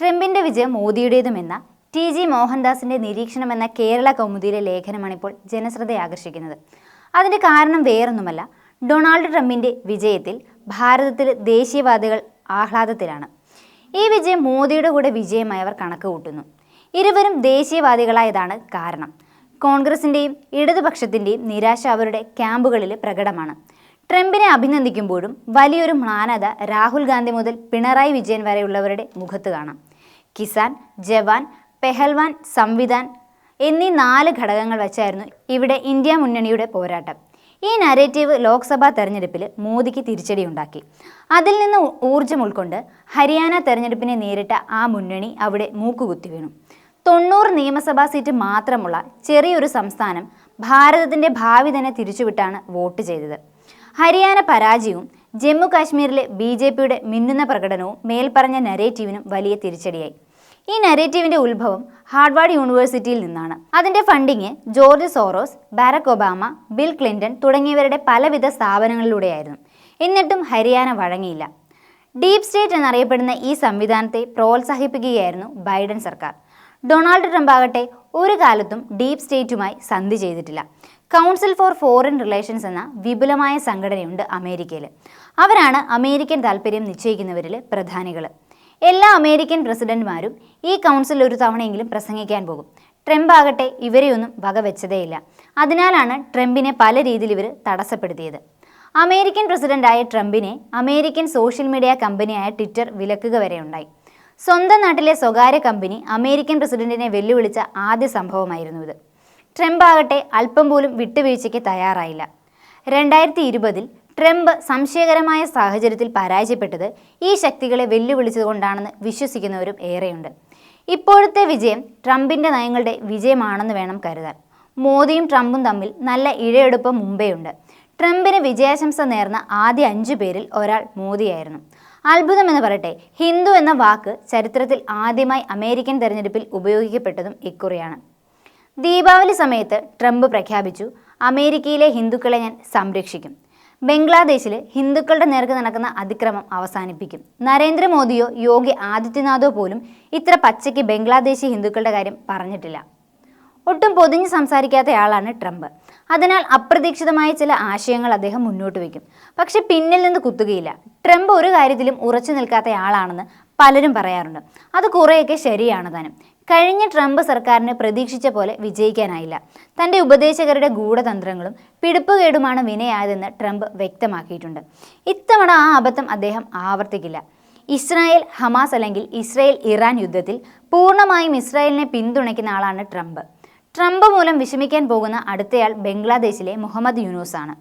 ട്രംപിന്റെ വിജയം മോദിയുടേതുമെന്ന ടി ജി മോഹൻദാസിന്റെ നിരീക്ഷണമെന്ന കേരള കൗമുദിയിലെ ലേഖനമാണ് ഇപ്പോൾ ജനശ്രദ്ധ ആകർഷിക്കുന്നത് അതിന്റെ കാരണം വേറൊന്നുമല്ല ഡൊണാൾഡ് ട്രംപിന്റെ വിജയത്തിൽ ഭാരതത്തിൽ ദേശീയവാദികൾ ആഹ്ലാദത്തിലാണ്. ഈ വിജയം മോദിയുടെ കൂടെ വിജയമായി അവർ കണക്ക് കൂട്ടുന്നു ഇരുവരും ദേശീയവാദികളായതാണ് കാരണം. കോൺഗ്രസിന്റെയും ഇടതുപക്ഷത്തിന്റെയും നിരാശ അവരുടെ ക്യാമ്പുകളിൽ പ്രകടമാണ്. ട്രംപിനെ അഭിനന്ദിക്കുമ്പോഴും വലിയൊരു മ്ലാനത രാഹുൽ ഗാന്ധി മുതൽ പിണറായി വിജയൻ വരെയുള്ളവരുടെ മുഖത്ത് കാണാം. കിസാൻ ജവാൻ പെഹൽവാൻ സംവിധാൻ എന്നീ നാല് ഘടകങ്ങൾ വെച്ചായിരുന്നു ഇവിടെ ഇന്ത്യ മുന്നണിയുടെ പോരാട്ടം. ഈ നരേറ്റീവ് ലോക്സഭാ തെരഞ്ഞെടുപ്പിൽ മോദിക്ക് തിരിച്ചടി ഉണ്ടാക്കി. അതിൽ നിന്ന് ഊർജം ഉൾക്കൊണ്ട് ഹരിയാന തെരഞ്ഞെടുപ്പിനെ നേരിട്ട ആ മുന്നണി അവിടെ മൂക്കുകുത്തി വീണു. തൊണ്ണൂറ് നിയമസഭാ സീറ്റ് മാത്രമുള്ള ചെറിയൊരു സംസ്ഥാനം ഭാരതത്തിന്റെ ഭാവി തന്നെ തിരിച്ചുവിട്ടാണ് വോട്ട് ചെയ്തത്. ഹരിയാന പരാജയവും ജമ്മു കാശ്മീരിലെ ബി ജെ പിയുടെ മിന്നുന്ന പ്രകടനവും മേൽപ്പറഞ്ഞ നരേറ്റീവിനും വലിയ തിരിച്ചടിയായി. ഈ നരേറ്റീവിന്റെ ഉത്ഭവം ഹാർവാർഡ് യൂണിവേഴ്സിറ്റിയിൽ നിന്നാണ്. അതിന്റെ funding George Soros Barack Obama Bill Clinton തുടങ്ങിയവരുടെ പലവിധ സ്ഥാപനങ്ങളിലൂടെയായിരുന്നു. എന്നിട്ടും ഹരിയാന വഴങ്ങിയില്ല. ഡീപ് സ്റ്റേറ്റ് എന്നറിയപ്പെടുന്ന ഈ സംവിധാനത്തെ പ്രോത്സാഹിപ്പിക്കുകയായിരുന്നു ബൈഡൻ സർക്കാർ. ഡൊണാൾഡ് ട്രംപ് ആകട്ടെ ഒരു കാലത്തും ഡീപ് സ്റ്റേറ്റുമായി സന്ധി ചെയ്തിട്ടില്ല. കൗൺസിൽ ഫോർ ഫോറിൻ റിലേഷൻസ് എന്ന വിപുലമായ സംഘടനയുണ്ട് അമേരിക്കയിൽ അവരാണ് അമേരിക്കൻ താല്പര്യം നിശ്ചയിക്കുന്നവരിൽ പ്രധാനികൾ എല്ലാ അമേരിക്കൻ പ്രസിഡന്റുമാരും ഈ കൗൺസിൽ ഒരു തവണയെങ്കിലും പ്രസംഗിക്കാൻ പോകും. ട്രംപ് ആകട്ടെ ഇവരെയൊന്നും വകവെച്ചതേയില്ല. അതിനാലാണ് ട്രംപിനെ പല രീതിയിൽ ഇവർ തടസ്സപ്പെടുത്തിയത്. അമേരിക്കൻ പ്രസിഡന്റായ ട്രംപിനെ അമേരിക്കൻ സോഷ്യൽ മീഡിയ കമ്പനിയായ ട്വിറ്റർ വിലക്കുക വരെയുണ്ടായി സ്വന്തം നാട്ടിലെ സ്വകാര്യ കമ്പനി അമേരിക്കൻ പ്രസിഡന്റിനെ വെല്ലുവിളിച്ച ആദ്യ സംഭവമായിരുന്നു ഇത്. ട്രംപ് ആകട്ടെ അല്പം പോലും വിട്ടുവീഴ്ചയ്ക്ക് തയ്യാറായില്ല. രണ്ടായിരത്തി ഇരുപതിൽ ട്രംപ് സംശയകരമായ സാഹചര്യത്തിൽ പരാജയപ്പെട്ടത് ഈ ശക്തികളെ വെല്ലുവിളിച്ചതുകൊണ്ടാണെന്ന് വിശ്വസിക്കുന്നവരും ഏറെയുണ്ട്. ഇപ്പോഴത്തെ വിജയം ട്രംപിന്റെ നയങ്ങളുടെ വിജയമാണെന്ന് വേണം കരുതാൻ. മോദിയും ട്രംപും തമ്മിൽ നല്ല ഇഴയെടുപ്പം മുമ്പേയുണ്ട്. ട്രംപിന് വിജയാശംസ നേർന്ന ആദ്യ അഞ്ചു പേരിൽ ഒരാൾ മോദിയായിരുന്നു. അത്ഭുതം എന്ന് പറയട്ടെ ഹിന്ദു എന്ന വാക്ക് ചരിത്രത്തിൽ ആദ്യമായി അമേരിക്കൻ തെരഞ്ഞെടുപ്പിൽ ഉപയോഗിക്കപ്പെട്ടതും ഇക്കുറിയാണ്. ദീപാവലി സമയത്ത് ട്രംപ് പ്രഖ്യാപിച്ചു അമേരിക്കയിലെ ഹിന്ദുക്കളെ ഞാൻ സംരക്ഷിക്കും. ബംഗ്ലാദേശിൽ ഹിന്ദുക്കളുടെ നേർക്ക് നടക്കുന്ന അതിക്രമം അവസാനിപ്പിക്കും. നരേന്ദ്രമോദിയോ യോഗി ആദിത്യനാഥോ പോലും ഇത്ര പച്ചയ്ക്ക് ബംഗ്ലാദേശി ഹിന്ദുക്കളുടെ കാര്യം പറഞ്ഞിട്ടില്ല. ഒട്ടും പൊതിഞ്ഞ് സംസാരിക്കാത്തയാളാണ് ട്രംപ്. അതിനാൽ അപ്രതീക്ഷിതമായ ചില ആശയങ്ങൾ അദ്ദേഹം മുന്നോട്ട് വയ്ക്കും. പക്ഷെ പിന്നിൽ നിന്ന് കുത്തുകയില്ല. ട്രംപ് ഒരു കാര്യത്തിലും ഉറച്ചു നിൽക്കാത്തയാളാണെന്ന് പലരും പറയാറുണ്ട്. അത് കുറേയൊക്കെ ശരിയാണ് താനും. കഴിഞ്ഞ ട്രംപ് സർക്കാരിന് പ്രതീക്ഷിച്ച പോലെ വിജയിക്കാനായില്ല. തന്റെ ഉപദേശകരുടെ ഗൂഢതന്ത്രങ്ങളും പിടിപ്പുകേടുമാണ് വിനയായതെന്ന് ട്രംപ് വ്യക്തമാക്കിയിട്ടുണ്ട്. ഇത്തവണ ആ അബദ്ധം അദ്ദേഹം ആവർത്തിക്കില്ല. ഇസ്രായേൽ ഹമാസ് അല്ലെങ്കിൽ ഇസ്രായേൽ ഇറാൻ യുദ്ധത്തിൽ പൂർണമായും ഇസ്രായേലിനെ പിന്തുണയ്ക്കുന്ന ആളാണ് ട്രംപ്. ട്രംപ് മൂലം വിഷമിക്കാൻ പോകുന്ന അടുത്തയാൾ ബംഗ്ലാദേശിലെ മുഹമ്മദ് യൂനൂസാണ്.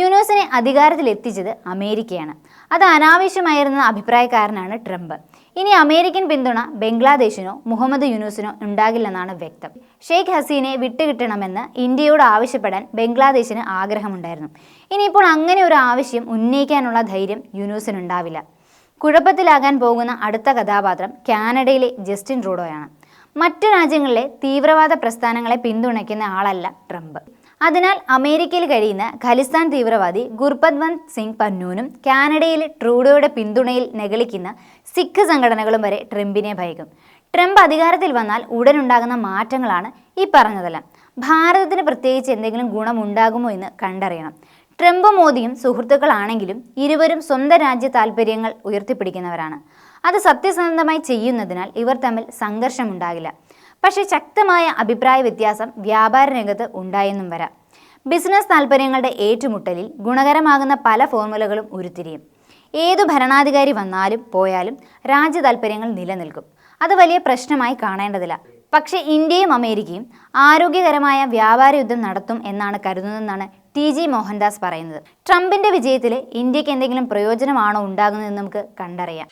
യൂനൂസിനെ അധികാരത്തിൽ എത്തിച്ചത് അമേരിക്കയാണ്. അത് അനാവശ്യമായിരുന്ന അഭിപ്രായക്കാരനാണ് ട്രംപ്. ഇനി അമേരിക്കൻ പിന്തുണ ബംഗ്ലാദേശിനോ മുഹമ്മദ് യൂനുസിനോ ഉണ്ടാകില്ലെന്നാണ് വ്യക്തം. ഷെയ്ഖ് ഹസീനെ വിട്ടുകിട്ടണമെന്ന് ഇന്ത്യയോട് ആവശ്യപ്പെടാൻ ബംഗ്ലാദേശിന് ആഗ്രഹമുണ്ടായിരുന്നു. ഇനിയിപ്പോൾ അങ്ങനെ ഒരു ആവശ്യം ഉന്നയിക്കാനുള്ള ധൈര്യം യുനൂസിനുണ്ടാവില്ല. കുഴപ്പത്തിലാകാൻ പോകുന്ന അടുത്ത കഥാപാത്രം കാനഡയിലെ ജസ്റ്റിൻ റൂഡോയാണ് മറ്റു രാജ്യങ്ങളിലെ തീവ്രവാദ പ്രസ്ഥാനങ്ങളെ പിന്തുണയ്ക്കുന്ന ആളല്ല ട്രംപ്. അതിനാൽ അമേരിക്കയിൽ കഴിയുന്ന ഖലിസ്ഥാൻ തീവ്രവാദി ഗുർപദ്വന്ത് സിംഗ് പന്നൂനും കാനഡയിൽ ട്രൂഡോയുടെ പിന്തുണയിൽ നെഗളിക്കുന്ന സിഖ് സംഘടനകളും വരെ ട്രംപിനെ ഭയക്കും. ട്രംപ് അധികാരത്തിൽ വന്നാൽ ഉടനുണ്ടാകുന്ന മാറ്റങ്ങളാണ് ഈ പറഞ്ഞതെല്ലാം. ഭാരതത്തിന് പ്രത്യേകിച്ച് എന്തെങ്കിലും ഗുണമുണ്ടാകുമോ എന്ന് കണ്ടറിയണം. ട്രംപും മോദിയും സുഹൃത്തുക്കളാണെങ്കിലും ഇരുവരും സ്വന്തം രാജ്യ താല്പര്യങ്ങൾ ഉയർത്തിപ്പിടിക്കുന്നവരാണ്. അത് സത്യസന്ധമായി ചെയ്യുന്നതിനാൽ ഇവർ തമ്മിൽ സംഘർഷമുണ്ടാകില്ല. പക്ഷേ ശക്തമായ അഭിപ്രായ വ്യത്യാസം വ്യാപാര രംഗത്ത് ഉണ്ടായെന്നും വരാം. ബിസിനസ് താല്പര്യങ്ങളുടെ ഏറ്റുമുട്ടലിൽ ഗുണകരമാകുന്ന പല ഫോർമുലകളും ഉരുത്തിരിയും. ഏതു ഭരണാധികാരി വന്നാലും പോയാലും രാജ്യ താല്പര്യങ്ങൾ നിലനിൽക്കും. അത് വലിയ പ്രശ്നമായി കാണേണ്ടതില്ല. പക്ഷേ ഇന്ത്യയും അമേരിക്കയും ആരോഗ്യകരമായ വ്യാപാര യുദ്ധം നടത്തും എന്നാണ് കരുതുന്നതെന്നാണ് ടി ജി മോഹൻദാസ് പറയുന്നത്. ട്രംപിന്റെ വിജയത്തിൽ ഇന്ത്യയ്ക്ക് എന്തെങ്കിലും പ്രയോജനമാണോ ഉണ്ടാകുന്നതെന്ന് നമുക്ക് കണ്ടറിയാം.